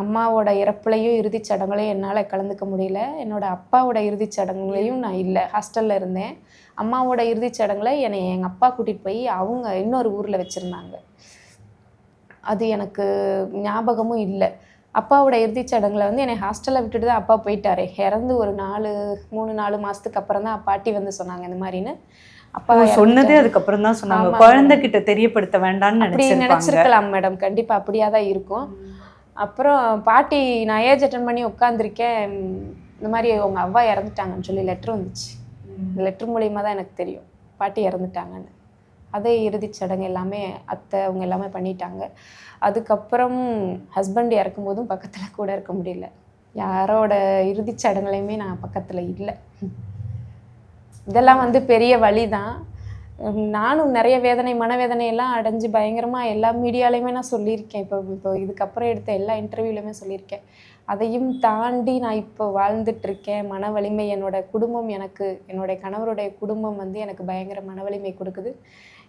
அம்மாவோட இறப்புலையும் இறுதிச் சடங்குலையும் என்னால் கலந்துக்க முடியல. என்னோட அப்பாவோட இறுதிச் சடங்குலையும் நான் இல்லை. ஹாஸ்டலில் இருந்தேன். அம்மாவோட இறுதிச் சடங்குல என்னை எங்கள் அப்பா கூட்டிகிட்டு போய் அவங்க இன்னொரு ஊரில் வச்சுருந்தாங்க. அது எனக்கு ஞாபகமும் இல்லை. அப்பாவோட இறுதிச் சடங்குல வந்து என்னை ஹாஸ்டலில் விட்டுட்டு தான் அப்பா போயிட்டாரு. இறந்து ஒரு நாலு மூணு நாலு மாதத்துக்கு அப்புறம் தான் பாட்டி வந்து சொன்னாங்க இந்த மாதிரின்னு. அப்பா சொன்னதே. அதுக்கப்புறம் தான் சொன்னாங்க. குழந்தைகிட்ட தெரியப்படுத்த வேண்டாம்னு அப்படி நினச்சிருக்கலாம் மேடம். கண்டிப்பாக அப்படியா தான் இருக்கும் அப்புறம் பாட்டி நான் ஏஜ் அட்டன் பண்ணி உட்காந்துருக்கேன் இந்த மாதிரி உங்கள் அவ்வா இறந்துட்டாங்கன்னு சொல்லி லெட்ரு வந்துச்சு. இந்த லெட்ரு மூலியமாக தான் எனக்கு தெரியும். பாட்டி இறந்துட்டாங்கன்னு. அதே இறுதிச் சடங்கு எல்லாமே அத்தை அவங்க எல்லாமே பண்ணிட்டாங்க. அதுக்கப்புறம் ஹஸ்பண்ட் இறக்கும்போதும் பக்கத்தில் கூட இருக்க முடியல. யாரோட இறுதிச் சடங்குலையுமே நான் பக்கத்தில் இல்லை. இதெல்லாம் வந்து பெரிய வழி தான் நானும் நிறைய வேதனை மனவேதனையெல்லாம் அடைஞ்சு பயங்கரமாக எல்லா மீடியாலையுமே நான் சொல்லியிருக்கேன். இப்போ இப்போ இதுக்கப்புறம் எடுத்த எல்லா இன்டர்வியூலையுமே சொல்லியிருக்கேன். அதையும் தாண்டி நான் இப்போ வாழ்ந்துட்டுருக்கேன். மன வலிமை என்னோட குடும்பம் எனக்கு என்னுடைய கணவருடைய குடும்பம் வந்து எனக்கு பயங்கர மன வலிமை கொடுக்குது.